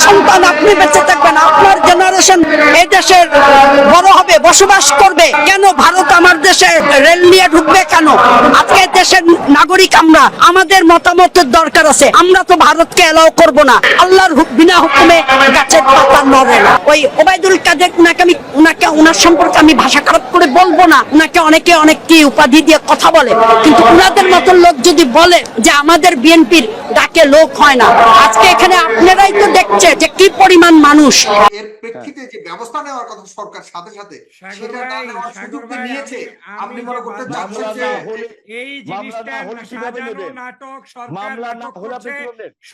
সন্তান আপনি বেঁচে থাকবেন আপনার জেনারেশন এই দেশের বড় হবে, বসবাস করবে। কেন ভারত আমার দেশে রেল নিয়ে ঢুকবে কেন? আজকে দেশের নাগরিক আমরা, আমাদের মতামতের দরকার আছে। আমরা তো ভারতকে এলাও করব না। আল্লাহর বিনা হুকুমে গাছের পাতা নড়ে না। ওই ওবায়দুল কাদের উনাকে আমি উনাকে উনার সম্পর্কে আমি ভাষা খারাপ করে বলব না। উনাকে অনেকে অনেক কি উপাধি দিয়ে কথা বলে। কিন্তু উনাদের মতন লোক যদি বলে যে আমাদের বিএনপির ডাকে লোক হয় না, আজকে এখানে আপনারাই তো দেখছে যে কি পরিমাণ মানুষ। প্রেক্ষিতে যে ব্যবস্থা নেওয়ার কথা সরকার সাথে সাথে সেটা না নেওয়ার সুযোগ নিয়েছে। আপনি মনে করতে চাচ্ছেন যে এই জিনিসটা হলে কীভাবে সাজানো নাটক সরকার নাটক করছে।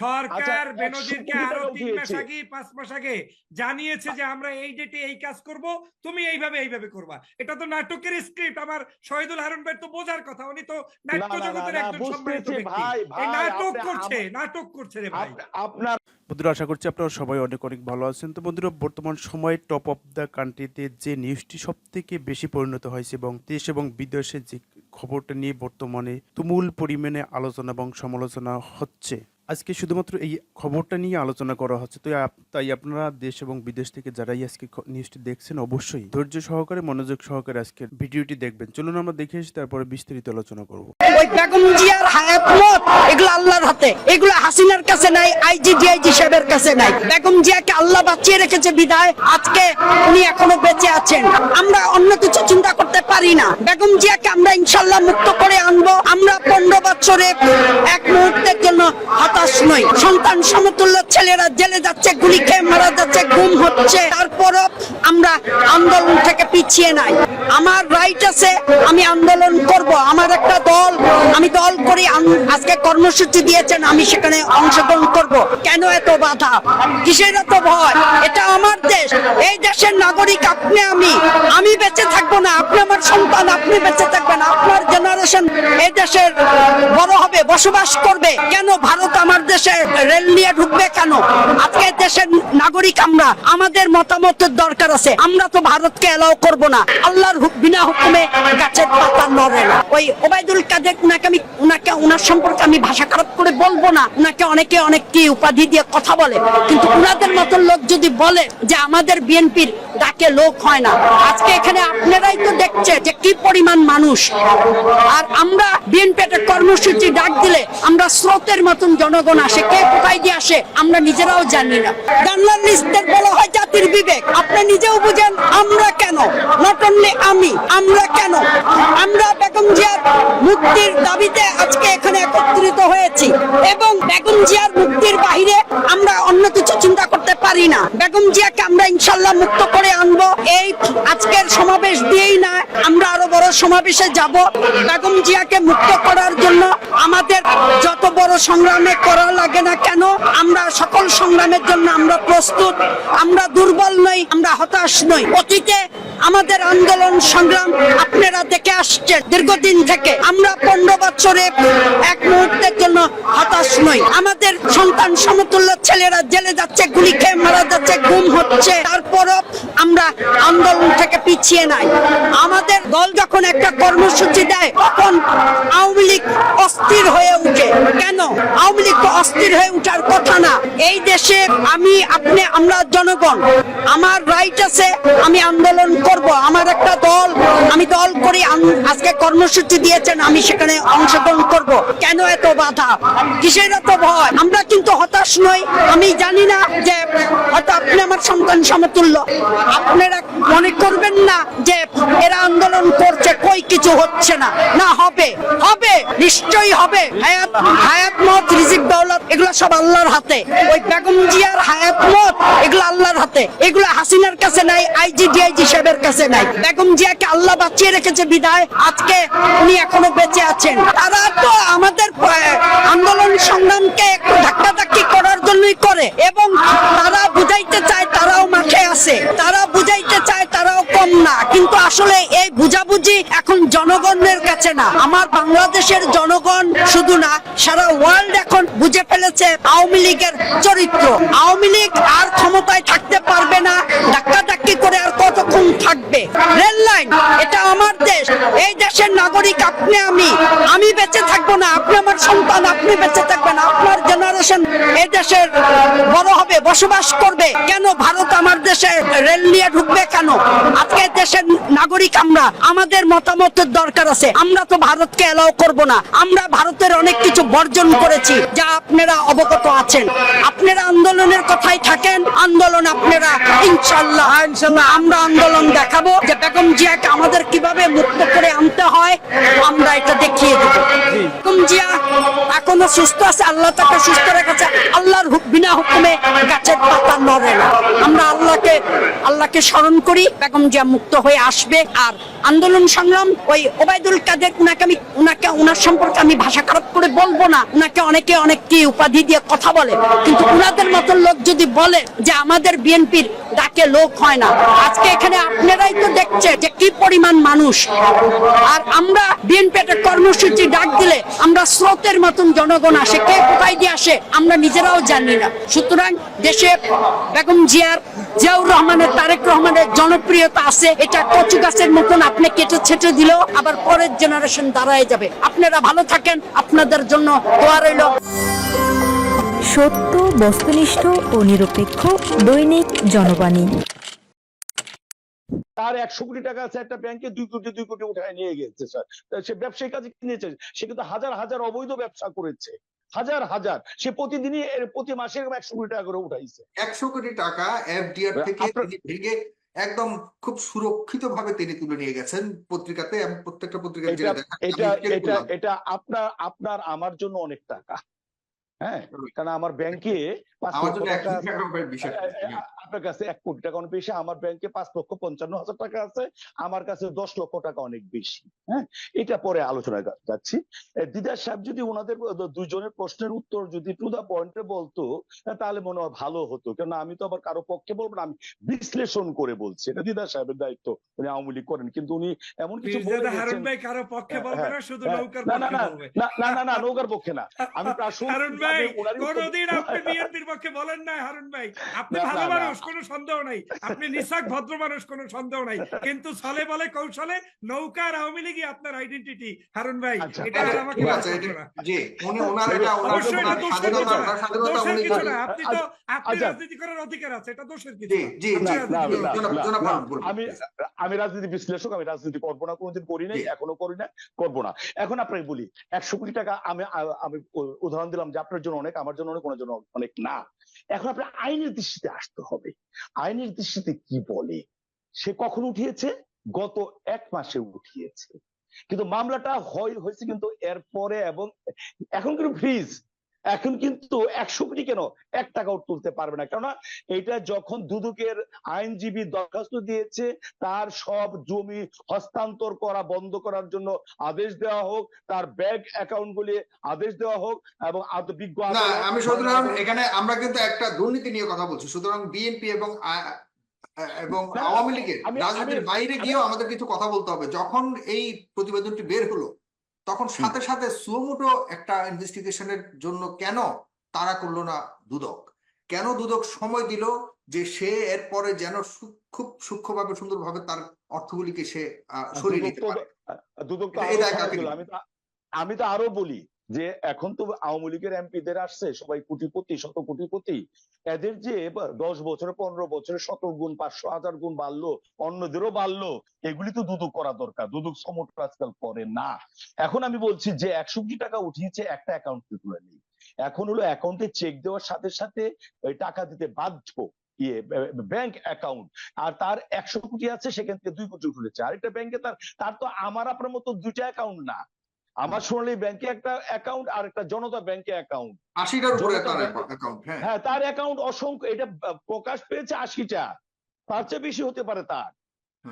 সরকার আচ্ছা, বেনজিরকে আরও তিন মাস আগে পাঁচ মাস আগে জানিয়েছে যে আমরা এই ডেটে এই কাজ করব তুমি এইভাবে এইভাবে করবা। এটা তো নাটকের স্ক্রিপ্ট আমার শহীদুল হারুন ভাই তো বোঝার কথা উনি তো নাট্য জগতের একজন সম্মানিত ব্যক্তি। ভাই, ভাই, এই নাটক করছে নাটক করছে রে ভাই। আপনার বন্ধুরা, আশা করছি আপনারা সবাই অনেক অনেক ভালো আছেন। তো বন্ধুরা, বর্তমান সময়ে টপ অফ দ্য কান্ট্রিতে যে নিউজটি সব থেকে বেশি পরিণত হয়েছে এবং দেশ এবং বিদেশে যে খবরটা নিয়ে বর্তমানে তুমুল পরিমাণে আলোচনা এবং সমালোচনা হচ্ছে, আজকে শুধুমাত্র এই খবরটা নিয়ে আলোচনা করা হচ্ছে। তো তাই আপনারা দেশ এবং বিদেশ থেকে যারাই আজকে নিউজটি দেখছেন, অবশ্যই ধৈর্য সহকারে, মনোযোগ সহকারে আজকের ভিডিওটি দেখবেন। চলুন আমরা দেখে এসে তারপরে বিস্তারিত আলোচনা করব। ওই বেগম জিয়ার হায়াতমত এগুলো আল্লাহর হাতে। এগুলো হাসিনার কাছে নাই আইজি ডিআইজি সাহেবের কাছে নাই। বেগম জিয়াকে আল্লাহ বাঁচিয়ে রেখেছে বিদায়, আজকে উনি এখনও বেঁচে আছেন। আমরা অন্য কিছু চিন্তা করতে পারি না। বেগম জিয়াকে আমরা ইনশাল্লাহ মুক্ত করে আনব। আমরা পনেরো বছরে এক মুহূর্তের জন্য হতাশ নই। সন্তান সমতুল্য ছেলেরা জেলে যাচ্ছে, গুলি খেয়ে মারা যাচ্ছে গুম হচ্ছে। তারপরও আমরা আন্দোলন থেকে পিছিয়ে নাই। আমার রাইট আছে, আমি আন্দোলন করব। আমার একটা দল আমি দল করি আজকে কর্মসূচি দিয়েছেন, আমি সেখানে অংশগ্রহণ করব। কেন এত বাধা? কিসের এত ভয়? এটা আমার দেশ। এই দেশের নাগরিক আপনি আমি। আমি বেঁচে থাকব না। আপনি আমার সন্তান, আপনি বেঁচে থাকবেন। আপনার জেনারেশন এই দেশের বড় হবে, বসবাস করবে। কেন ভারত আমার দেশে রেল নিয়ে ঢুকবে কেন? আজকে দেশের নাগরিক আমরা। আমাদের মতামতের দরকার আছে। আমরা তো ভারতকে এলাও করব না। আল্লাহর বিনা হুকুমে গাছের পাতা নড়ে না। ওই ওবায়দুল কাদের উনাকে আমি উনাকে উনার সম্পর্কে আমি ভাষা খারাপ করে বলব না। উনাকে অনেকে অনেক কি উপাধি দিয়ে কথা বলে। কিন্তু উনাদের মতন লোক যদি বলে যে আমাদের বিএনপির ডাকে লোক হয় না। আজকে এখানে আপনারাই তো দেখছে যে কি পরিমাণ মানুষ। আর আমরা বিএনপি একটা কর্মসূচি ডাক দিলে আমরা স্রোতের মতন জনগণ আসে, কে কোথায় দিয়ে আসে আমরা নিজেরাও জানি না। জার্নালিস্টদের বলা হয় জাতির বিবেক। আপনি নিজেও বুঝেন আমরা কেন? নট অনলি আমি, আমরা কেন? আমরা বেগম জিয়ার মুক্তির দাবিতে আজকে এখানে একত্রিত হয়েছি এবং বেগম জিয়ার মুক্তির বাহিরে আমরা অন্য কিছু চিন্তা করতে পারি না। বেগম জিয়াকে আমরা ইনশাল্লাহ মুক্ত করে আনব। এই আজকের সমাবেশ দিয়েই না, আমরা আরও বড় সমাবেশে যাব। বেগম জিয়াকে মুক্ত করার জন্য আমাদের সংগ্রামে করা লাগে না কেন? আমরা সকল সংগ্রামের জন্য আমরা প্রস্তুত। আমরা দুর্বল নই, আমরা হতাশ নই। অতীতে আমাদের আন্দোলন সংগ্রাম আপনারা দেখে আসছেন দীর্ঘদিন থেকে। আমরা পনেরো বছরে এক মুহূর্তের জন্য হতাশ নই। আমাদের সন্তান সমতুল্য ছেলেরা জেলে যাচ্ছে, গুলি খেয়ে মারা যাচ্ছে, গুম হচ্ছে। তারপরও আমরা আন্দোলন থেকে পিছিয়ে নাই। আমাদের দল যখন একটা কর্মসূচি দেয়, তখন আওয়ামী লীগ অস্থির হয়ে উঠে কেন আওয়ামী লীগ তো অস্থির হয়ে উঠার কথা না। এই দেশে আমি, আপনি, আমরা জনগণ, আমার রাইট আছে, আমি আন্দোলন করব। আমার একটা দল, আমি দল করি আজকে কর্মসূচি দিয়েছেন, আমি সেখানে অংশগ্রহণ করব। কেন এত বাধা? কিসের এত ভয়? আমরা কিন্তু হতাশ নই। আমি জানি না যে, হয়তো আপনি আমার সন্তান সমতুল্য। আপনারা মনে করবেন না যে, এরা আন্দোলন করছে, কই কিছু হচ্ছে না। না হবে। নিশ্চয়ই হবে। হায়াত হায়াত মত রিজিক, দৌলত, এগুলো সব আল্লাহর হাতে। ওই বেগম জিয়ার হায়াত মত এগুলো আল্লাহর হাতে। এগুলো হাসিনার কাছে নাই, আইজি, ডিআইজি সাহেবের কাছে নাই। বেগম জিয়াকে আল্লাহ বাঁচিয়ে রেখেছে বিদায় আজকে উনি এখনও বেঁচে আছেন। তারা তো আমাদের আন্দোলন সংগ্রামকে একটু ধাক্কাধাক্কি করার জন্যই করে, এবং তারা বুঝাইতে চায় তারাও মাঠে আছে। তারা বুঝাইতে কম না, কিন্তু আসলে এই বুঝাবুঝি এখন জনগণের কাছে না। আমার বাংলাদেশের জনগণ শুধু না, সারা ওয়ার্ল্ড এখন বুঝে ফেলেছে আওয়ামী লীগের চরিত্র। আওয়ামী লীগ আর ক্ষমতায় থাকতে পারবে না ধাক্কা ধাক্কি করে আর কতক্ষণ থাকবে? রেল লাইন, এটা আমার দেশ, এই দেশের নাগরিক আপনি আমি। আমি বেঁচে থাকব না, আপনি আমার সন্তান, আপনি বেঁচে থাকবেন, আপনার জেনারেশন এই দেশের বড় হবে, বসবাস করবে। কেন ভারত আমার দেশে রেল নিয়ে ঢুকবে কেন? আজকে দেশের নাগরিক আমরা আমাদের মতামতের দরকার আছে। আমরা তো ভারতকে এলাও করব না। আমরা ভারতের অনেক কিছু বর্জন করেছি যা আপনারা অবগত আছেন। আপনারা আন্দোলনের কথাই থাকেন আন্দোলন আপনারা ইনশাল্লাহ ইনশাল্লাহ আমরা আন্দোলন দেখাবো। যে বেগম জিয়াকে আমাদের কীভাবে মুক্ত করে আনতে হয় আমরা এটা দেখিয়ে দেবো। বেগম জিয়া এখনও সুস্থ আছে আল্লাহ তাকে সুস্থ রেখেছে। আল্লাহর বিনা হুকুমে গাছের পাতা নড়ে না। আমরা আল্লাহকে আল্লাহকে স্মরণ করি বেগম জিয়া মুক্ত হয়ে আসবে। আর আন্দোলন সংগ্রাম, ওই ওবায়দুল কাদের, উনাকে আমি, উনাকে, উনার সম্পর্কে আমি ভাষা খারাপ করে বলব না। উনাকে অনেকে অনেক কি উপাধি দিয়ে কথা বলে। কিন্তু উনাদের মতন লোক যদি বলে যে আমাদের বিএনপির ডাকে লোক হয় না। আজকে এখানে আপনারাই তো দেখছে যে কি পরিমাণ মানুষ। আর আমরা বিএনপি কর্মসূচি ডাক দিলে আমরা স্রোতের মতন জনগণ আসে। কে কোথায় দিয়ে আসে আমরা নিজেরাও জানি না। সুতরাং দেশে বেগম জিয়ার, জিয়াউর রহমানের, তারেক রহমানের জনপ্রিয়তা আছে। এটা কচু গাছের মতন আপনি কেটে ছেটে দিলেও আবার পরের জেনারেশন দাঁড়ায় যাবে। আপনারা ভালো থাকেন। আপনাদের জন্য দোয়া রইল। সত্য বস্তুনিষ্ঠ ও নিরপেক্ষ দৈনিক জনবাণী। তার একশো কোটি টাকা আছে একটা ব্যাংকে দুই কোটি দুই কোটি উঠায় নিয়ে গেছে স্যার। সে ব্যবসায়ী কাজে কিনেছে সে কিন্তু হাজার হাজার অবৈধ ব্যবসা করেছে। হাজার হাজার। সে প্রতিদিনই প্রতি মাসে একশো কোটি টাকা করে উঠাইছে। একশো কোটি টাকা এফডিআর থেকে ভেঙে একদম খুব সুরক্ষিত ভাবে তিনি তুলে নিয়ে গেছেন পত্রিকাতে প্রত্যেকটা পত্রিকায় এটা। এটা আপনার আপনার আমার জন্য অনেক টাকা। হ্যাঁ কারণ আমার ব্যাংকে আমার জন্য আপনার কাছে এক কোটি টাকা অনেক বেশি আমার ব্যাংকে পাঁচ লক্ষ পঞ্চান্ন হাজার টাকা আছে আমার কাছে দশ লক্ষ টাকা অনেক বেশি হ্যাঁ? এটা পরে আলোচনা যাচ্ছি। দিদার সাহেব যদি ওনাদের দুজনের প্রশ্নের উত্তর যদি টু দা পয়েন্টে বলতো তাহলে মনে হয় ভালো হতো। কেন আমি তো আবার কারও পক্ষে বলব না আমি বিশ্লেষণ করে বলছি। এটা দিদার সাহেবের দায়িত্ব উনি আওয়ামী লীগ করেন। কিন্তু উনি এমন কিছু হারুন ভাই কারও পক্ষে হ্যাঁ, বলবে না হ্যাঁ, শুধু হ্যাঁ, নৌকার না না পক্ষে না না না না না নৌকার পক্ষে না। আমি প্রাসঙ্গিক হারুন ভাই কোনদিন আপনি বিএনপির পক্ষে বলেন নাই হারুন ভাই। আপনি না, না, ভালো না। মানুষ কোনো সন্দেহ নাই। আপনি নিঃসাক ভদ্র মানুষ কোনো সন্দেহ নাই। কিন্তু ছলে বলে কৌশলে নৌকা আর আওয়ামী লীগই আপনার আইডেন্টিটি হারুন ভাই। আচ্ছা, এটা আর আচ্ছা, আমাকে। জি উনি ওনার এটা ওনার স্বাধীনতা উনি কিছু না। আপনি তো আপনি। রাজনীতি করার অধিকার আছে এটা দোষের কিছু জি জি আমি রাজনীতি বিশ্লেষক আমি রাজনীতি করব না কোনোদিন করি নাই এখনও করি না করব না। এখন আপনাকে বলি একশো কোটি টাকা আমি আমি উদাহরণ দিলাম যে আপনার জন্য অনেক আমার জন্য অনেক ওনার জন্য অনেক। না এখন আপনার আইনের দৃষ্টিতে আসতে হবে। আইনের দৃষ্টিতে কি বলে? সে কখন উঠিয়েছে? গত এক মাসে উঠিয়েছে। কিন্তু মামলাটা হয়, হয়েছে কিন্তু এরপরে এবং এখন কিন্তু ফ্রিজ এখন কিন্তু একশো কোটি কেন? এক টাকাও তুলতে পারবে না। কেননা এটা যখন দুদকের আইনজীবী দরখাস্ত দিয়েছে তার সব জমি হস্তান্তর করা বন্ধ করার জন্য আদেশ দেওয়া হোক তার ব্যাংক অ্যাকাউন্ট গুলি আদেশ দেওয়া হোক এবং বিজ্ঞ না আমি আলম এখানে আমরা কিন্তু একটা দুর্নীতি নিয়ে কথা বলছি। সুতরাং বিএনপি এবং এবং আওয়ামী লীগের রাজনীতির বাইরে গিয়েও আমাদের কিছু কথা বলতে হবে। যখন এই প্রতিবেদনটি বের হলো তখন সাথে সাথে সুমোটো একটা ইনভেস্টিগেশনের জন্য কেন তারা করল না দুদক? কেন দুদক সময় দিল যে সে এরপরে যেন খুব সূক্ষ্মভাবে সুন্দরভাবে তার অর্থগুলিকে সে সরিয়ে নিতে পারে? আমি তো আরও বলি যে এখন তো আওয়ামী লীগের এমপিদের আসছে, সবাই কোটিপতি শত কোটিপতি এদের যে দশ বছরে, পনেরো বছরে শত গুণ, পাঁচশো হাজার গুণ বাড়লো, অন্যদেরও বাড়লো, এগুলি তো দুদক করা দরকার। দুদক সমট আজকাল করে না। এখন আমি বলছি যে একশো কোটি টাকা উঠিয়েছে একটা অ্যাকাউন্ট তুলে নেই এখন হলো অ্যাকাউন্টে চেক দেওয়ার সাথে সাথে টাকা দিতে বাধ্য ইয়ে ব্যাংক অ্যাকাউন্ট আর তার একশো কোটি আছে, সেখান থেকে দুই কোটি উঠেছে আরেকটা ব্যাংকে তার তার তো আমার আপনার মতো দুইটা অ্যাকাউন্ট না। আমার সোনালী ব্যাংকে একটা অ্যাকাউন্ট আর একটা জনতা ব্যাংকে অ্যাকাউন্ট আশিটার উপরে তার অ্যাকাউন্ট হ্যাঁ। হ্যাঁ তার অ্যাকাউন্ট অসংখ্য এটা প্রকাশ পেয়েছে আশিটা। তার চেয়ে বেশি হতে পারে তার।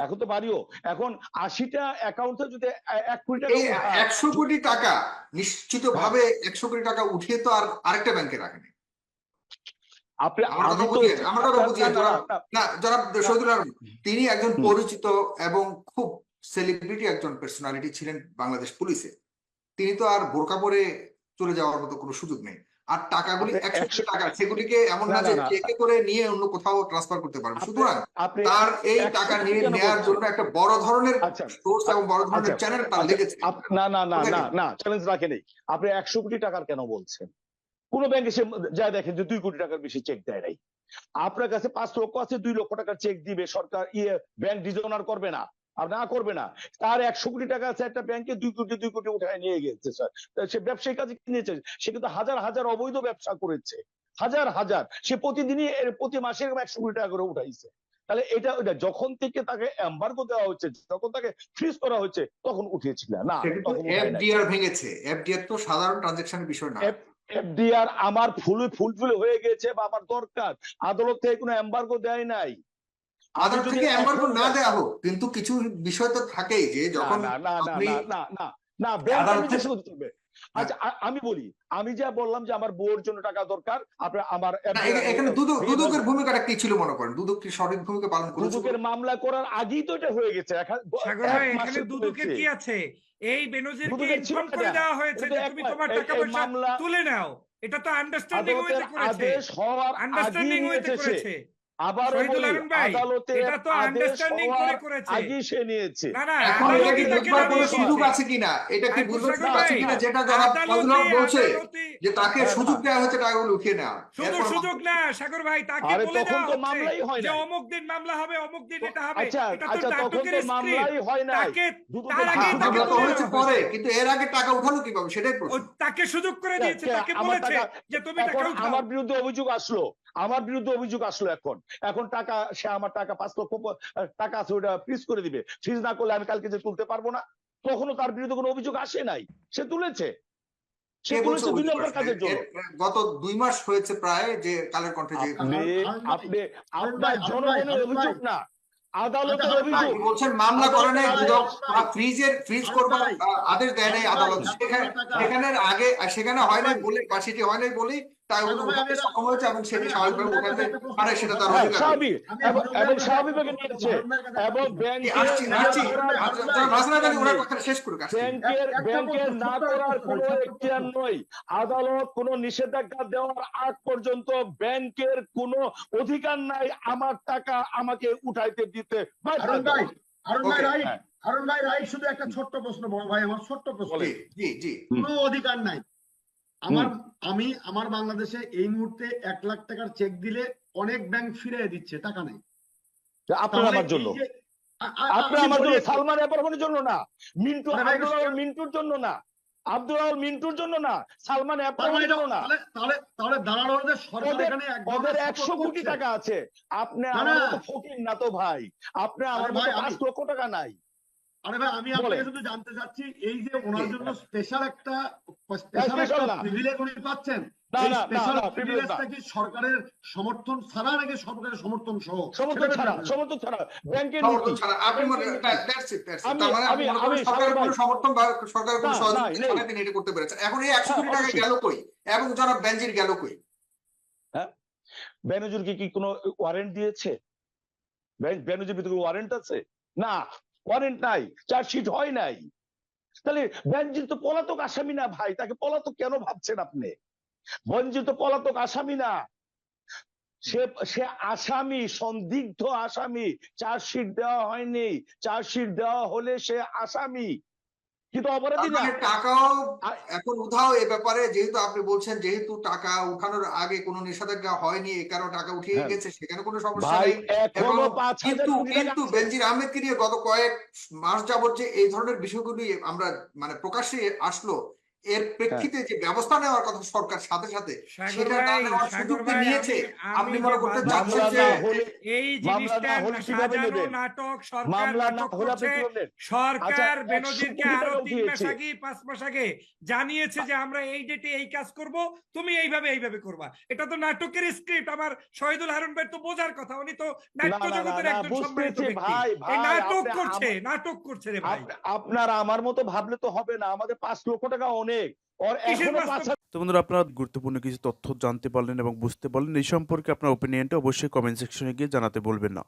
এখন তো বাড়িও। এখন আশিটা অ্যাকাউন্টে যদি এক কোটি টাকা একশো কোটি টাকা নিশ্চিত ভাবে একশো কোটি টাকা উঠিয়ে তো আর আরেকটা ব্যাংকে রাখেনি। আপনি আমার কথা বুঝিয়ে- না, শহীদুল তিনি একজন পরিচিত এবং খুব সেলিব্রিটি একজন পার্সোনালিটি ছিলেন বাংলাদেশ পুলিশে। তিনি তো আর বোরকা পরে চলে যাওয়ার মতো কোনো সুযোগ নেই। আর টাকাগুলি একশো টাকা সেগুলিকে এমন না, যে। চেকে করে নিয়ে অন্য কোথাও ট্রান্সফার করতে পারবে। সুতরাং তার এই টাকা কোটি নিয়ে নেওয়ার জন্য একটা বড় ধরনের আচ্ছা। সোর্স এবং বড় ধরনের আচ্ছা, চ্যানেল তার আচ্ছা, লেগেছে। না না না না না চ্যালেঞ্জ রাখে নেই। আপনি একশো কোটি টাকার কেন বলছেন? কোন ব্যাংকে সে যা দেখেন যে দুই কোটি টাকার বেশি চেক দেয় নাই। আপনার কাছে পাঁচ লক্ষ আছে দুই লক্ষ টাকার চেক দিবে। সরকার ইয়ে ব্যাংক ডিজনার করবে না। আর না করবে না। তার একশো কোটি টাকা আছে একটা ব্যাংকে দুই কোটি দুই কোটি উঠায় নিয়ে গেছে স্যার সে ব্যবসায়ী কাজে কিনেছে সে কিন্তু হাজার হাজার অবৈধ ব্যবসা করেছে। হাজার হাজার। সে প্রতিদিনই প্রতি মাসে একশো কোটি টাকা করে উঠাইছে। তাহলে এটা ওইটা যখন থেকে তাকে এম্বার্গো দেওয়া হচ্ছে যখন তাকে ফ্রিজ করা হচ্ছে তখন উঠিয়েছিল না। এফডিআর ভেঙেছে। এফডিআর তো সাধারণ ট্রানজেকশনের বিষয় না। এফডিআর আমার ফুল ফুলফিল হয়ে গেছে বা আমার দরকার। আদালত থেকে কোনো এম্বার্গো দেয় নাই। যদি থেকে এম্বার্গো না দেওয়া হোক কিন্তু কিছু বিষয় তো থাকেই যে যখন না না না আপনি না আচ্ছা আমি বলি আমি যা বললাম যে আমার বউর জন্য টাকা দরকার আপনার আমার এখানে দুদক দুদকের ভূমিকাটা কি ছিল মনে করেন? দুদক কি সঠিক ভূমিকা পালন করেছে দুদকের মামলা করার আগেই তো এটা হয়ে গেছে। এখন দুদকের কি আছে? এই বেনজিরকে ইনফর্ম করে দেওয়া হয়েছে যে তুমি তোমার টাকা পয়সা মামলা তুলে নাও। এটা তো আন্ডারস্ট্যান্ডিং হয়েছে করেছে। আদেশ হওয়ার আন্ডারস্ট্যান্ডিং হয়েছে করেছে। আবার আদালতে এটা তো আন্ডারস্ট্যান্ডিং করে করেছে। আগেই সে নিয়েছে। না না এখন এটা কি আদালতই তাকে কোনো সুযোগ আছে কিনা? এটা কি বুঝবার সুযোগ আছে কিনা যেটা যারা বলছে যে তাকে সুযোগ। দেওয়া হয়েছে টাকাগুলো উঠিয়ে নেওয়া শুধু সুযোগ না সাগর ভাই তাকে বলে তো মামলাই হয় যে অমুক দিন মামলা হবে অমুক দিন এটা হবে। আচ্ছা এটা আচ্ছা তখন তো মামলাই হয় তাকে দুদকের তার মামলা তো হয়েছে পরে কিন্তু এর আগে টাকা উঠালো কীভাবে? সেটাই প্রশ্ন। তাকে সুযোগ করে দিয়েছে তাকে আমার বলেছে যে তুমি টাকা উঠাও। আমার বিরুদ্ধে অভিযোগ আসলো আমার বিরুদ্ধে অভিযোগ আসলো এখন। এখন টাকা সে আমার টাকা পাঁচ লক্ষ টাকা আছে ওটা ফ্রিজ করে দিবে। ফ্রিজ না করলে আমি কালকে যে তুলতে পারব না। তখনও তার বিরুদ্ধে কোনো অভিযোগ আসে নাই। সে তুলেছে। সে কে বলছে তুলেছে দুই অভিযোগ নম্বর আসছে? কাজের জন্য। এর- গত দুই মাস হয়েছে প্রায় যে কালের কণ্ঠে যে আপনি আরুন ভাই, আপনি আরুন আপনার ভাই, আরুন ভাই, জনগণের অভিযোগ না। আদালতের আরুন ভাই, অভিযোগ। বলছেন মামলা করে নাই আরুন ভাই, দুদক আরুন ভাই। ফ্রিজের ফ্রিজ করবার আদেশ দেয় নাই আদালত। সেখানে আগে সেখানে হয় নাই। বলে বা হয় নাই বলেই হয়েছে এবং সেটি স্বাভাবিকভাবে পারে সেটা তার স্বাভাবিক এবং স্বাভাবিকভাবে নিয়েছে এবং ব্যাংকের কোনো ভাই, মাঝখানে এখতিয়ার ওনার নেই। কথাটা শেষ করুক ব্যাংকের ব্যাংকের না করার কোনো এখতিয়ার নয়। আদালত কোনো নিষেধাজ্ঞা দেওয়ার আগ পর্যন্ত ব্যাংকের কোনো অধিকার নাই আমার টাকা আমাকে উঠাইতে দিতে বাধ্য আরুন ভাই আরুন ভাই রাইট হ্যাঁ। আরুন ভাই রাইট শুধু একটা ছোট্ট প্রশ্ন বড় ভাই আমার ছোট্ট প্রশ্ন। জি জি। কোনো অধিকার নাই। আমার আমি আমার বাংলাদেশে এই মুহূর্তে এক লাখ টাকার চেক দিলে অনেক ব্যাংক ফিরিয়ে দিচ্ছে টাকা নেই। আপনার আমার জন্য। আপনার আমার জন্য সালমান জন্য না। মিন্টু আল মিন্টুর জন্য না। আব্দুল মিন্টুর জন্য না সালমান তাহলে জন্য না। তাহলে তাহলে তাহলে সরকার এখানে ওদের ধরনের একশো কোটি টাকা আছে। আপনি আমার মতো ফকির না তো ভাই। আপনি আমার মতো লক্ষ টাকা নাই। আরে ভাই আমি আপনাকে শুধু জানতে চাচ্ছি এই যে ওনার জন্য স্পেশাল একটা স্পেশাল একটা প্রিভিলেজ উনি পাচ্ছেন। স্পেশাল প্রিভিলেজটা কি সরকারের সমর্থন ছাড়া নাকি সরকারের সমর্থন সহ? সমর্থন ছাড়া সমর্থন ছাড়া। ব্যাংকের সমর্থন ছাড়া আপনি মনে তার মানে আমি- আমি সরকারের কোনো সমর্থন বা সরকারের কোনো সহযোগিতা ছাড়া তিনি এটা করতে পেরেছেন এখন এই হ্যাঁ, কোটি টাকা গেল কই? এবং জনাব বেঞ্জির গেল কই? বেনজির কি কি কোনো ওয়ারেন্ট দিয়েছে? বেনজির ভিতরে ওয়ারেন্ট আছে? না। ওয়ারেন্ট নাই, চার্জশিট হয় নাই। তাহলে বেনজির তো পলাতক আসামি না ভাই, তাকে পলাতক কেন ভাবছেন আপনি? বেনজির তো পলাতক আসামি না। সে সে আসামি, সন্দিগ্ধ আসামি, চার্জশিট দেওয়া হয়নি। চার্জশিট দেওয়া হলে সে আসামি। কিন্তু অপরাধী না। টাকাও এখন উঠাও এ ব্যাপারে যেহেতু আপনি বলছেন যেহেতু টাকা উঠানোর আগে কোনো নিষেধাজ্ঞা হয়নি এ কারণে টাকা উঠিয়ে হ্যাঁ। গেছে সেখানে কোনো সমস্যা নেই। কিন্তু কিন্তু বেনজির আহমেদকে নিয়ে গত কয়েক মাস যাবত যে এই ধরনের বিষয়গুলি আমরা মানে প্রকাশ্যে আসলো এর প্রেক্ষিতে যে ব্যবস্থা নেওয়ার কথা সরকার সাথে সাথে সেটা না নেওয়ার নিয়েছে। আপনি মনে করতে চাচ্ছেন যে এই জিনিসটা সাজানো নাটক সরকার নাটক করছে। সরকার আচ্ছা, বেনজিরকে আরও তিন মাস আগে পাঁচ মাস আগে জানিয়েছে যে আমরা এই ডেটে এই কাজ করব তুমি এইভাবে এইভাবে করবা। এটা তো নাটকের স্ক্রিপ্ট আমার শহীদুল হারুন ভাই তো বোঝার কথা উনি তো নাট্য জগতের একজন সম্মানিত ব্যক্তি। ভাই, নাটক করছে নাটক করছে রে ভাই। আপ- আপনারা আমার মতো ভাবলে তো হবে না আমাদের পাঁচ লক্ষ টাকা অনেক এখনও পাঁচ তো বন্ধুরা আপনারা গুরুত্বপূর্ণ কিছু তথ্য জানতে পারলেন এবং বুঝতে পারলেন এই সম্পর্কে আপনার ওপিনিয়নটা অবশ্যই কমেন্ট সেকশনে গিয়ে জানাতে বলবেন না।